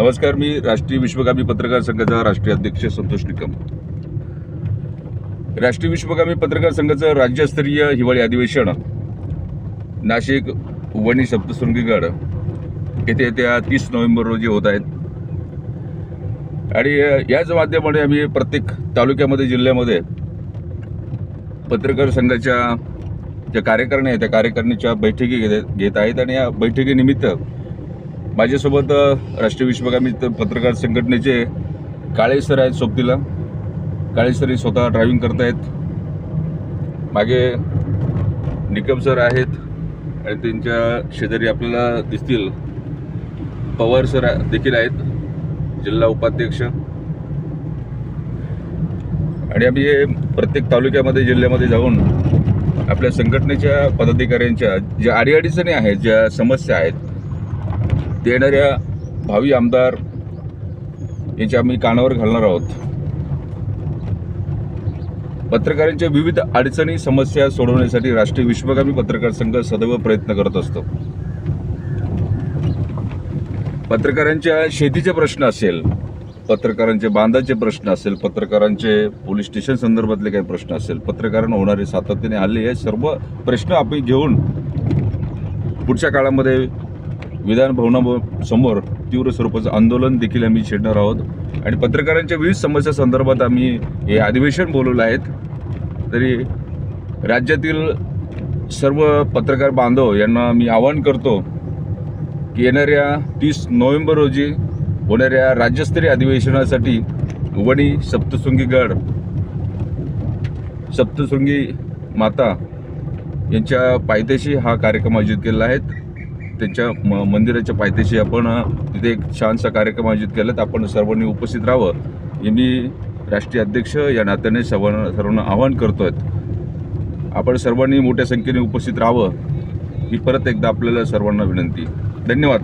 नमस्कार मी राष्ट्रीय विश्वगामी पत्रकार संघाचा राष्ट्रीय अध्यक्ष संतोष निकम. राष्ट्रीय विश्वगामी पत्रकार संघाचं राज्यस्तरीय हिवाळी अधिवेशन नाशिक वणी सप्तशृंगीगड येथे येत्या तीस नोव्हेंबर रोजी होत आहेत. आणि याच माध्यमाने आम्ही प्रत्येक तालुक्यामध्ये जिल्ह्यामध्ये पत्रकार संघाच्या ज्या कार्यकारिणी आहेत त्या कार्यकारिणीच्या बैठकी घेत घेत आहेत. आणि या बैठकीनिमित्त माझ्यासोबत राष्ट्रीय विश्वगामी पत्रकार संघटनेचे काळे सर आहेत सोबतीला. काळे सर हे स्वतः ड्रायव्हिंग करतायत. मागे निकम सर आहेत आणि त्यांच्या शेजारी आपल्याला दिसतील पवार सर देखील आहेत जिल्हा उपाध्यक्ष. आणि आम्ही हे प्रत्येक तालुक्यामध्ये जिल्ह्यामध्ये जाऊन आपल्या संघटनेच्या पदाधिकाऱ्यांच्या ज्या अडीअडचणी आहेत ज्या समस्या आहेत येणाऱ्या भावी आमदार यांच्या आम्ही कानावर घालणार आहोत. पत्रकारांच्या विविध अडचणी समस्या सोडवण्यासाठी राष्ट्रीय विश्वगामी पत्रकार संघ सदैव प्रयत्न करत असतो. पत्रकारांच्या शेतीचे प्रश्न असेल पत्रकारांचे बांधाचे प्रश्न असेल पत्रकारांचे पोलीस स्टेशन संदर्भातले काही प्रश्न असेल पत्रकारांना होणारे सातत्याने हल्ले हे सर्व प्रश्न आपण घेऊन पुढच्या काळामध्ये विधान भवनासमोर तीव्र स्वरूपाचं आंदोलन देखील आम्ही छेडणार आहोत. आणि पत्रकारांच्या विविध समस्या संदर्भात आम्ही हे अधिवेशन बोलवलं आहेत. तरी राज्यातील सर्व पत्रकार बांधव यांना मी आवाहन करतो की येणाऱ्या तीस नोव्हेंबर रोजी होणाऱ्या राज्यस्तरीय अधिवेशनासाठी वणी सप्तशृंगी गड सप्तशृंगी माता यांच्या पायथ्याशी हा कार्यक्रम आयोजित केलेला आहे. त्यांच्या म मंदिराच्या पायथ्याशी आपण तिथे एक छानसा कार्यक्रम आयोजित केला. तर आपण सर्वांनी उपस्थित राहावं. हे मी राष्ट्रीय अध्यक्ष या नात्याने सर्वांना सर्वांना आवाहन करतो आहेत आपण सर्वांनी मोठ्या संख्येने उपस्थित राहावं ही परत एकदा आपल्याला सर्वांना विनंती. धन्यवाद.